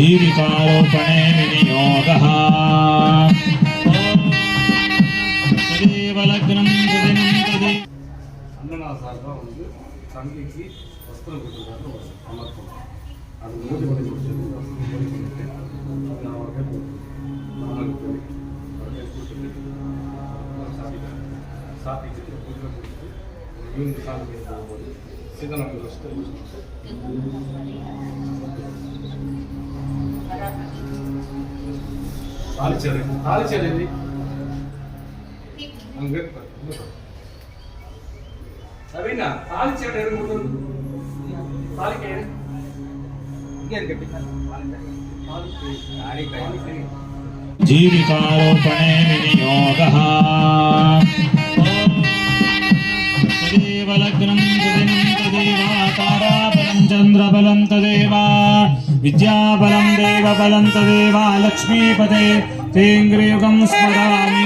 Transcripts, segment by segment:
जीविकारोपणे विनियोगः तदेव लग्नं सुदिनं तदे அண்ணனா சார்பாக வந்து தங்கைக்கு வஸ்திரம் கொடுத்துருக்காரு ஒரு சமர்ப்பம் அது மூடி பண்ணி கொடுத்துட்டு மூடி பண்ணிட்டு நான் அவர்கிட்ட நாளைக்கு போய் அவர்கிட்ட கொடுத்துட்டு சாப்பிட்டேன் Sedan har vi röstat just ఖాళీ చేయండి ఖాళీ చేయండి రవీనా ఖాళీ చేయండి ఎక్కడ కూడదు ఖాళీ చేయండి ఇంకేం కట్టించాలి ఖాళీ ఖాళీ జీవికారోపణే వినియోగ కేవలగ్నం ताराबलं चन्द्रबलं तदेव विद्याबलं देवबलं तदेव लक्ष्मीपते तेङ्ग्रियुगं स्मरामि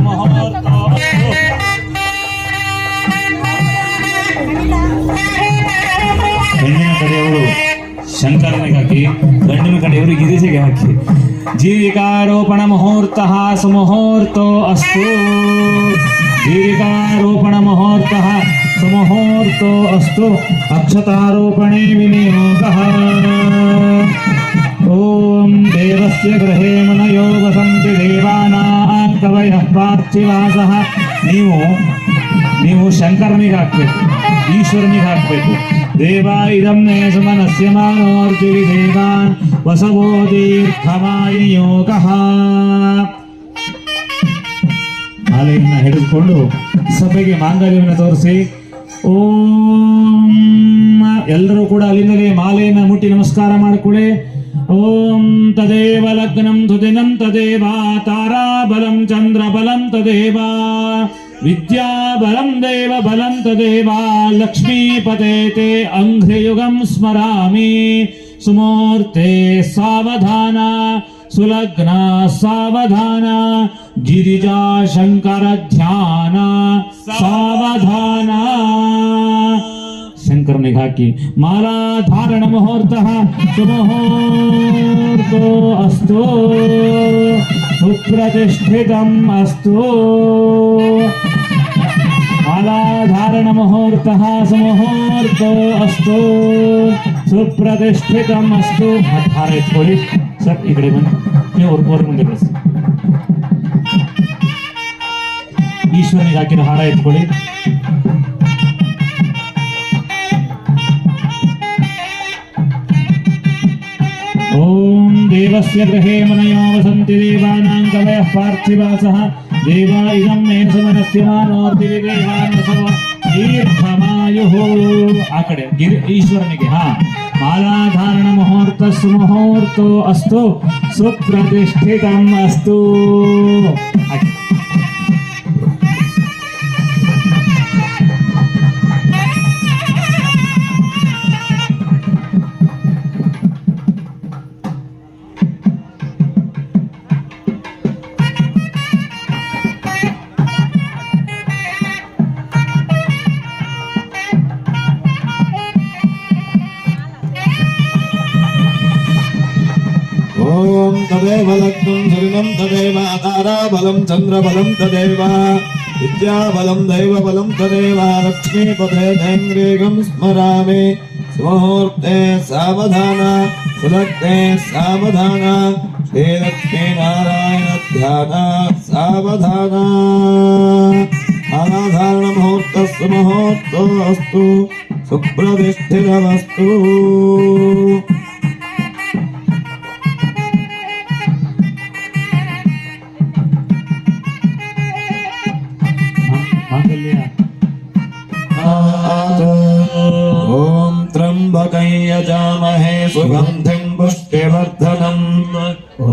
मुहूर्तो अस्तु ಹೆಣ್ಣಿನ ಕಡೆಯವರು ಶಂಕರನಿಗೆ ಹಾಕಿ ಗಂಡಿನ ಕಡೆಯವರು ಗಿರಿಜೆಗೆ ಹಾಕಿ ಜೀವಿಕಾರೋಪಣ ಮುಹೂರ್ತ ಸುಮುಹೂರ್ತೋ ಅಸ್ತು ಜೀವಿಕಾರೋಪಣ ಮುಹೂರ್ತ ಸುಮುಹೂರ್ತೋ ಅಸ್ತು ಅಕ್ಷತಾರೋಪಣೆ ವಿನಿಯೋಗ ಓಂ ದೇವಸ್ಯ ಗೃಹೇ ಮನಯೋ ವಸಂತಿ ದೇವಾನಾಂ ಕವಯಃ ಪಾರ್ಥಿವಾಸಃ ನೀವು ನೀವು ಶಂಕರನಿಗೆ ಹಾಕ್ಬೇಕು ಈಶ್ವರನಿಗೆ ಹಾಕ್ಬೇಕು ದೇವ ಇದಂ ಮೇ ಸುಮನಸ್ಯ ಮಾನೋರ್ಜುವಿ ದೇವಾನ್ ವಸವೋ ದೀರ್ಘಮಾಯ ಯೋಗ ಮಾಲೆಯನ್ನ ಹಿಡಿದುಕೊಂಡು ಸಭೆಗೆ ಮಾಂಗಲ್ಯವನ್ನು ತೋರಿಸಿ, ಓಂ ಎಲ್ಲರೂ ಕೂಡ ಅಲ್ಲಿಂದಲೇ ಮಾಲೆಯನ್ನ ಮುಟ್ಟಿ ನಮಸ್ಕಾರ ಮಾಡಿಕೊಳ್ಳಿ ಓಂ ತದೇವ ಲಗ್ನಂ ತುದಿನಂ ತದೇವ ತಾರಾಬಲಂ ಚಂದ್ರಬಲಂ ತದೇವ ವಿದ್ಯಾಬಲಂ ದೇವ ಬಲಂ ತದೇವಾ ಲಕ್ಷ್ಮೀಪತೆ ತೇ ಅಂಘ್ರಿಯುಗಂ ಸ್ಮರಾಮಿ. ಸುಮೂರ್ತೆ ಸಾವಧಾನ. सुलग्ना सवधान गिरीजा शंकर ध्यान सवधान। शंकर ने कहा कि माला धारण मुहूर्त सुमुहूर्तो अस्तु, सुप्रतिष्ठितम अस्तु। ಸುಮುಹೂರ್ತೋ ಅಸ್ತು ಸುಪ್ರತಿಷ್ಠಿತಂ ಅಸ್ತು ಹಾತ್ ಹಾರ ಎತ್ಕೊಳ್ಳಿ ಸರ್ ಈ ಕಡೆ ಬನ್ನಿ ನೀವು ಅವ್ರ ಅವ್ರ ಮುಂದೆ ಕಳಿಸಿ ಈಶ್ವರನಿಗೆ ಹಾಕಿದ ಹಾರ ಎತ್ಕೊಳ್ಳಿ ॐ देवस्य गृहे मनयो वसन्ति देवानां कवयः पार्थिवासः देवा इदं मे सुमनस्य मानोर्दिवि देवानसव ಗಿರಿಭವಾಯುಹೋ ಆ ಕಡೆ ಗಿರಿ ಈಶ್ವರನಿಗೆ ಹಾ. ಮಾಲಾಧಾರಣ ಮುಹೂರ್ತ ಸುಮುಹೂರ್ತೋ ಅಸ್ತು ಸುಪ್ರತಿಷ್ಠಿತಂ ಅಸ್ತು. ॐ तदेव लग्नं सुदिनं तदेव ताराबलं चन्द्रबलं तदेव विद्याबलं दैवबलं तदेव लक्ष्मीपते धैर्यं स्मरामि सुलग्ने सावधान श्रीलक्ष्मीनारायण ध्यान सावधान अनाधारणमुहूर्तः सुमुहूर्तोऽस्तु सुप्रतिष्ठितमस्तु। यजामहे सुगन्धिं पुष्टिवर्धनम्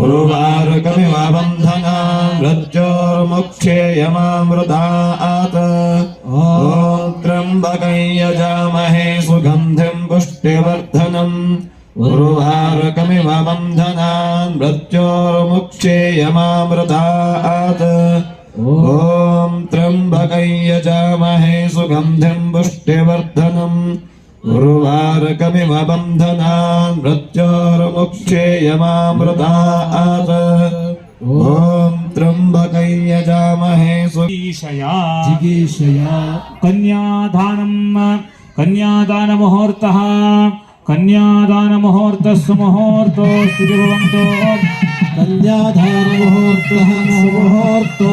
उर्वारुकमिव बन्धना मृत्योर्मुक्षे यमामृतात् ॐ त्र्यम्बकै यजामहे सुगन्धिं पुष्टिवर्धनम् उर्वारुकमिव बन्धनान् मृत्योर्मुक्षे यमामृतात् ॐ त्र्यम्बकै यजामहे सुगन्धिं पुष्टिवर्धनम् उर्वारकमिवबन्धनान् मृत्योर्मुक्षेयमामृता आत ॐ त्र्यम्बकैयजामहे सुगीषया जिगीषया कन्यादानम् कन्यादानमुहूर्तः कन्यादानमुहूर्तस्य मुहूर्तो स्थितिभवन्तो कन्यादानमुहूर्तः मुहूर्तो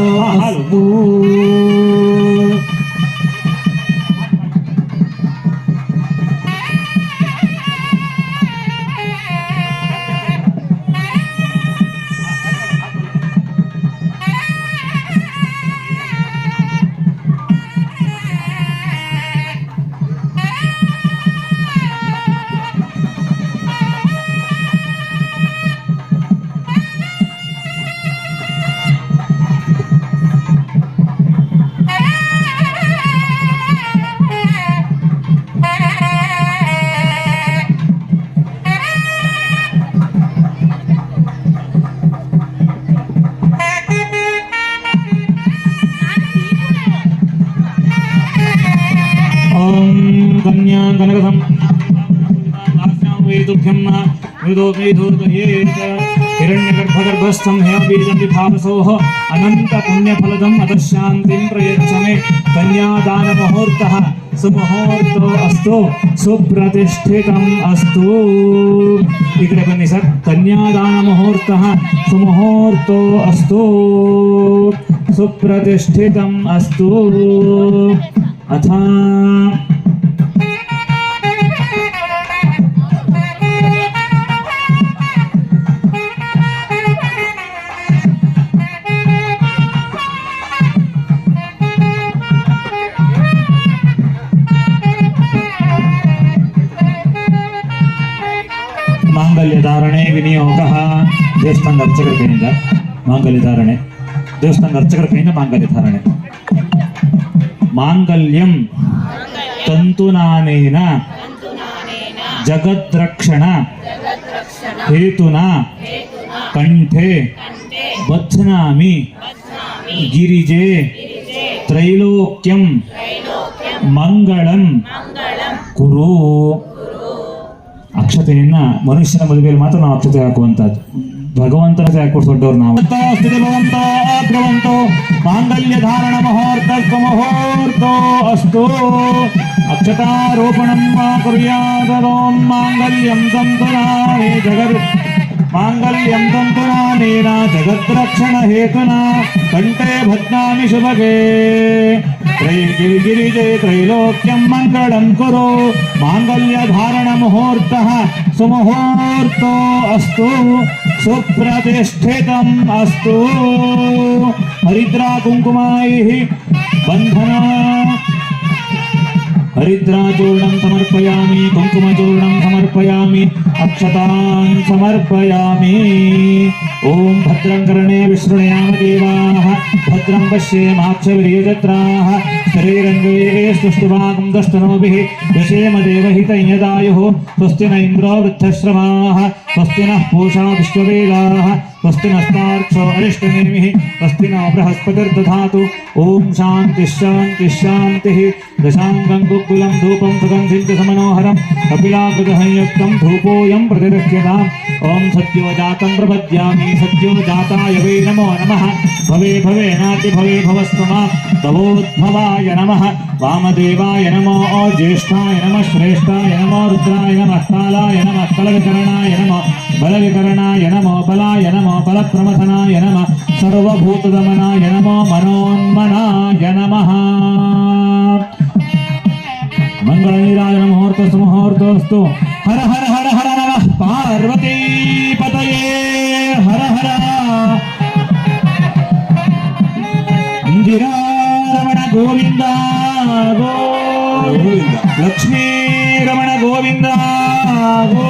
हिरण्यगर्भगर्भस्थम हेमबीजमिभावसोः अनन्तपुण्यफलदम् अतः शान्तिं प्रयच्छ मे कन्यादानमुहूर्तः सुमुहूर्तो अस्तु सुप्रतिष्ठितम् अस्तु। इकडे बन्नि सर् कन्यादानमुहूर्तः, सुमुहूर्तो अस्तु। सुप्रतिष्ठितम् अस्तु। अथ ವಿನಿಯೋಗ ದೇವಸ್ಥಾನದ ಅರ್ಚಕರ ಕೈಯಿಂದ ಮಾಂಗಲ್ಯಧಾರಣೆ ದೇವಸ್ಥಾನದ ಅರ್ಚಕರ ಕೈಯಿಂದ ಮಾಂಗಲ್ಯಧಾರಣೆ ಮಾಂಗಲ್ಯಂ ತಂತುನಾನೇನ ಜಗದ್ರಕ್ಷಣ ಹೇತುನ ಕಂಠೆ ಬಧ್ನಾಮಿ ಗಿರಿಜೆ ತ್ರೈಲೋಕ್ಯಂ ಮಂಗಳಂ ಕುರು ಅಕ್ಷತೆಯನ್ನ ಮನುಷ್ಯನ ಮದುವೆಯಲ್ಲಿ ಮಾತ್ರ ನಾವು ಅಕ್ಷತೆ ಹಾಕುವಂತದ್ದು ಭಗವಂತನ ಹಾಕೊಡ್ ದೊಡ್ಡವ್ರು ನಾವು. ಮಾಂಗಲ್ಯ ಧಾರಣ ಮುಹೂರ್ತ ಅಸ್ತು ಅಕ್ಷತಾರೋಪಣಂ ಮಾಂಗಲ್ಯಂ ತಂತುನಾನೇ ಜಗತ್ ಮಾಂಗಲ್ಯಂ ಜಗದ್ರಕ್ಷಣ ಹೇತನ, ಕಂಠೆ ಭದ್ನಾಮಿ ಶುಭಗೆ. त्रैगिरिगिरिजे त्रैलोक्यं मांगल्य धारण मुहूर्त सुमुहूर्त अस्तु। सुप्रतिष्ठित अस्तु। हरिद्रा कुंकुमाई बंधना హరిద్రాచూర్ణం సమర్పయామి కుంకుమచూర్ణం సమర్పయామి అక్షతాన్ సమర్పయామి. ఓం భద్రం కరణే విష్ణుయామ దేవా భద్రం పశ్యేమాక్షజత్రా శరీరంగే సుష్టుభాగం దష్టనోభి. విషేమదేవహితయదాయు స్వస్తి నైంద్రో వృద్ధశ్రమా. स्वस्ति न इन्द्रो वृद्धश्रवाः स्वस्ति नः पूषा विश्ववेदाः। स्वस्ति अरिष्टनेमिः स्वस्ति न बृहस्पतिर्दधातु। ॐ शान्तिः शान्तिः शान्तिः। दशाङ्गं कुक्कुलं धूपं सुगन्धिं च समनोहरं कपिलाकृतसंयुक्तं प्रतिदह्यताम् ॐ सद्यो प्रपद्यामि। सद्यो जाताय वै नमो नमः। भवे भवे नाति भवे भवस्त्वमा तवोद्भवाय नमः। वामदेवाय नमो, ज्येष्ठाय नमः, श्रेष्ठाय नमो, रुद्राय नमः, कालाय नमः कलविकरणाय नमः बलविकरणाय नमो बलाय नमो बलप्रमथनाय नमः सर्वभूतदमनाय नमो मनोन्मनाय नमः मंगलनीराजन मुहूर्तस्तु मुहूर्तस्तु हर हर हर हर नमः पार्वती पतये हर हर इंदिरा रमण गोविंद गोविंद लक्ष्मी रमण गोविंद गो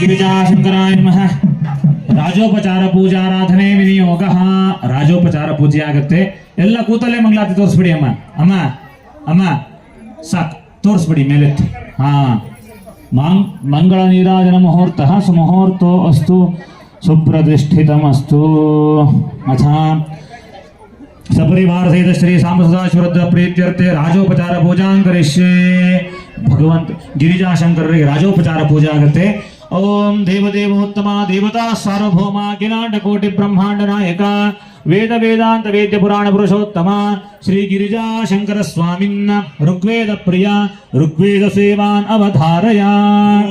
ಗಿರಿಜಾಶಂಕರಾಯ ನಮಃ ರಾಜೋಪಚಾರ ಪೂಜಾರಾಧನೆ ವಿನಿಯೋಗ. ರಾಜೋಪಚಾರ ಪೂಜೆ ಆಗುತ್ತೆ. ಎಲ್ಲ ಕೂತಲ್ಲೇ ಮಂಗ್ಲಾತಿ ತೋರಿಸ್ಬಿಡಿ ಅಮ್ಮ. ಅಮ್ಮ ಅಮ್ಮ, ಸಾಕು. ತೋರಿಸ್ಬಿಡಿ ಮೇಲೆತ್ತಿ. ಹಾ. ಮಾಂಗ್ ಮಂಗಳ ನೀರಾಜನ ಮುಹೂರ್ತ. ಸುಮುಹೂರ್ತೋ ಅಸ್ತು. ಸುಪ್ರತಿಷ್ಠಿತಮಸ್ತು. ಅಥ ಸಪರಿವಾರ ಸಹಿತ ಶ್ರೀ ಸಾಂಬಸದಾಶ್ವರದ ಪ್ರೀತ್ಯರ್ಥೆ ರಾಜೋಪಚಾರ ಪೂಜಾಂಕರಿಷ್ಯೆ. ಭಗವಂತ, ಗಿರಿಜಾಶಂಕರರಿಗೆ ರಾಜೋಪಚಾರ ಪೂಜೆ ಆಗುತ್ತೆ. ओम देवदेवोत्तमा देवता सार्वभौमा गिनाड कोटि ब्रह्मांड नायक वेद वेदांत वेद्य पुराण पुरुषोत्तम श्री गिरिजा शंकर स्वामीन ऋग्वेद प्रिया ऋग्वेद सेवान अवधारया।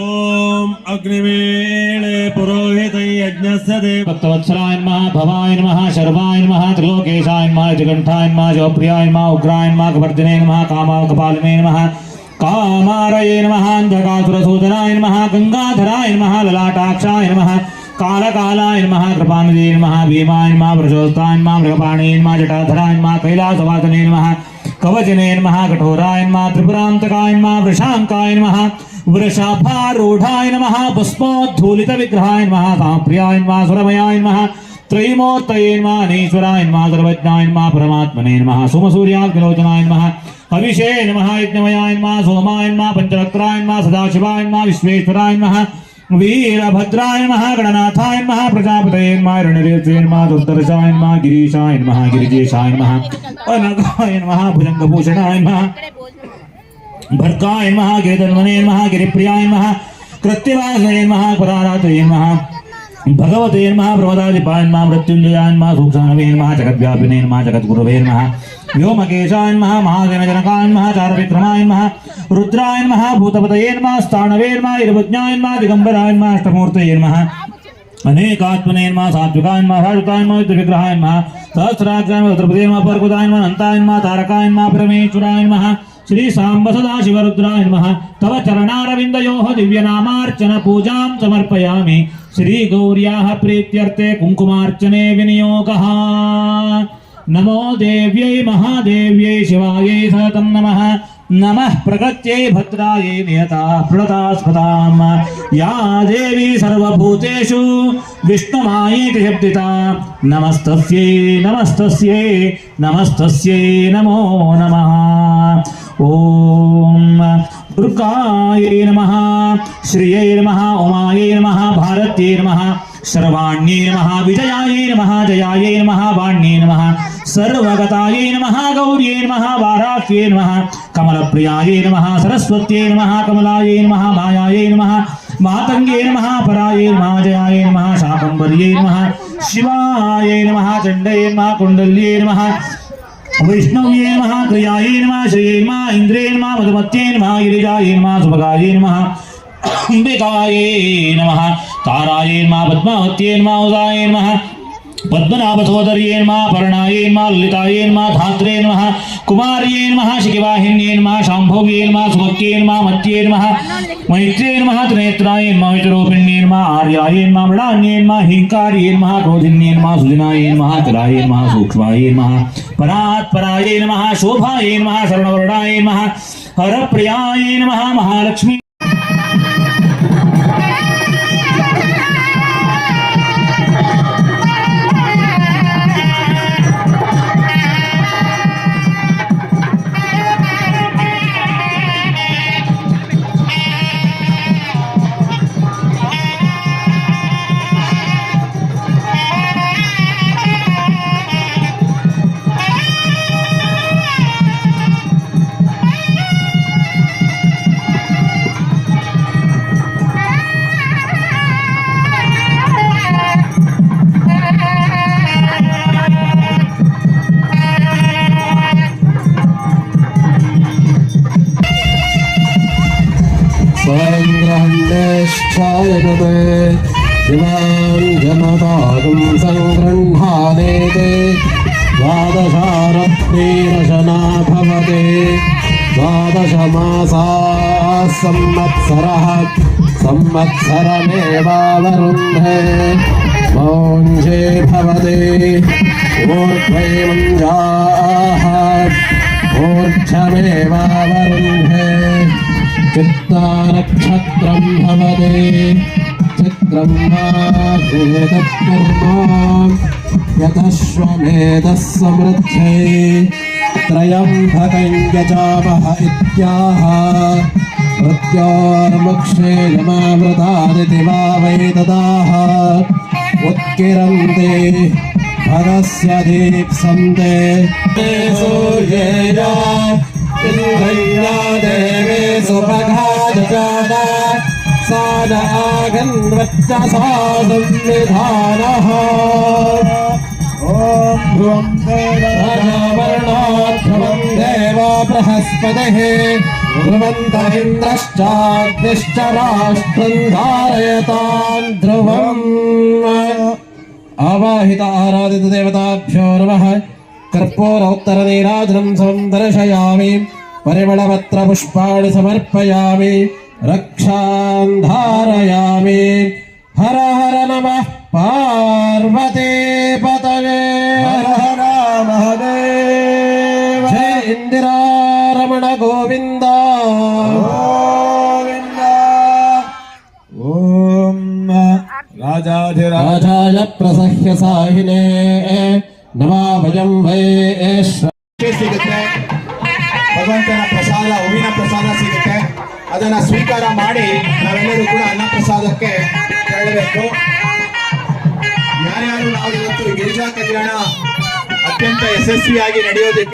ओम अग्निवेणे पुरोहित यज्ञस्य देव भक्तवत्सलाय नमः भवाय नमः सर्वाय नमः त्रिलोकेशाय नमः जगन्नाथाय नमः जोप्रियाय नमः उग्राय नमः गवर्धने नमः कामाय कपालिने नमः कामारये नमः अन्धकासुरसूदनाय नमः गङ्गाधराय नमः, ललाटाक्षाय नमः, कालकालाय नमः कृपानिधे नमः, भीमाय नमः वृषोस्ताय नमः मृगपाणे नमः, जटाधराय नमः, कैलासवासने नमः, कवचने नमः, कठोराय नमः, त्रिपुरान्तकाय नमः, वृषाङ्काय नमः, वृषाभारूढाय नमः, पुष्पोद्धूलितविग्रहाय नमः साम्प्रियाय नमः, सुरमयाय नमः त्रयिमोत्तये नमः, अनीश्वराय नमः, सर्वज्ञाय नमः, परमात्मने नमः सोमसूर्याग्निलोचनाय नमः हविषे नम यज्ञमयाय नमः सोमाय नमः पंचरत्राय नमः सदाशिवाय नमः विश्वेश्वराय नमः वीरभद्राय नमः गणनाथाय नमः प्रजापतये नमः रणरेत्रे नमः दुर्दर्शाय नमः गिरीशाय नमः गिरिजेशाय नमः अनघाय नमः भुजङ्गभूषणाय नमः भर्गाय नमः गिरिधन्वने नमः गिरिप्रियाय नमः कृत्यवासये नमः परारातये नमः भगवते नमः प्रमदादिपाय नमः मृत्युञ्जयाय नमः सूक्ष्मवे नमः जगद्व्यापिने नमः जगद्गुरवे नमः व्योमकेशाय नमः महागणजनकाय नमः चारविक्रमाय नमः रुद्राय नमः भूतपतये नमः स्थाणवे नमः इरवज्ञाय नमः दिगम्बराय नमः अष्टमूर्तये नमः अनेकात्मने नमः सात्विकाय नमः साधुकाय नमः विग्रहाय नमः सहस्राक्षाय नमः द्रौपदे नमः पर्वताय नमः अनन्ताय नमः तारकाय नमः परमेश्वराय नमः श्री सांब सदा शिवरुद्राय नमः तव चरणारविन्दयोः दिव्यनामार्चन पूजां समर्पयामि। श्रीगौर्याः प्रीत्यर्थे कुङ्कुमार्चने विनियोगः। नमो देव्यै महादेव्यै शिवायै सततं नमः। नमः प्रगत्यै भद्रायै नियता प्रणता स्मताम् या देवी सर्वभूतेषु विष्णुमायेति शब्दिता। नमस्तस्यै नमस्तस्यै नमस्तस्यै नमो नमः। ॐ दुर्गायै नमः, श्रियै नमः, उमायै नमः, भारत्यै नमः। सर्वाण्यै नमः, विजयायै नमः, जयायै नमः, वाण्यै नमः, सर्वगतायै नमः, गौर्यै नमः वाराह्यै नमः, कमलप्रियायै नमः, सरस्वत्यै नमः, कमलायै नमः, मायायै नमः, मातङ्गे नमः, परायै नमः, जयायै नमः, शाकम्बर्यै नमः, शिवायै नमः, चण्डयै नमः, कुण्डल्यै नमः, वैष्णव्ये नमः क्रियायै नमः, श्रियै नमः, इन्द्रे नमः, मधुमत्ये नमः, गिरिजायै नमः, सुभगायै नमः, अम्बिकायै नमः तारायै नमः पद्मावत्यै नमः उदायै नमः। पद्मनाभसोदर्ये नमः पर्णायै नमः ललितायै नमः धात्रे नमः। कुमार्ये नमः शिखिवाहिन्ये नमः शाम्भोगे नमः सुभक्ये नमः मत्ये नमः। मैत्रे नमः त्रिनेत्राय नमः वितरोपिण्ये नमः आर्याय नमः मृडान्ये नमः हिङ्कार्ये नमः क्रोधिन्ये नमः सुदिनाय नमः चलाय नमः सूक्ष्माय नमः। परात्पराय नमः शोभाय नमः शरणवर्णाय नमः। हरप्रियाय नमः, महालक्ष्मी शिवां जनतागुं सङ्गृह्णादेते द्वादशारत्नेरशना भवते द्वादशमासाः संवत्सरः संवत्सरमेवावरुन्धे मौञ्जे भवते ऊर्ध्वैमञ्जाः ऊर्ध्वमेवावरुन्धे चित्तानक्षत्रं भवते वा यतश्वमेधः समृद्धे त्र्यम्बकं यजामः इत्याह मृत्योर्मुक्षे यमामृतादिति वा ददाः उत्किरन्ते भगस्य दीप्सन्ते सूर्येया देवे सुभगाजगाद सा न आगन्वच्चसा संविधानः ॐ ध्रुवं राजावर्णाध्रुवं देवो बृहस्पतिः ध्रुवन्त इन्द्रश्चाग्निश्च राष्ट्रं धारयतां ध्रुवम् आवाहित आराधित देवताभ्यो नमः कर्पूर उत्तर नीराजनं समं दर्शयामि परिमलपत्र पुष्पाणि समर्पयामि रक्षां धारयामि। हर हर नमः पार्वती দেখে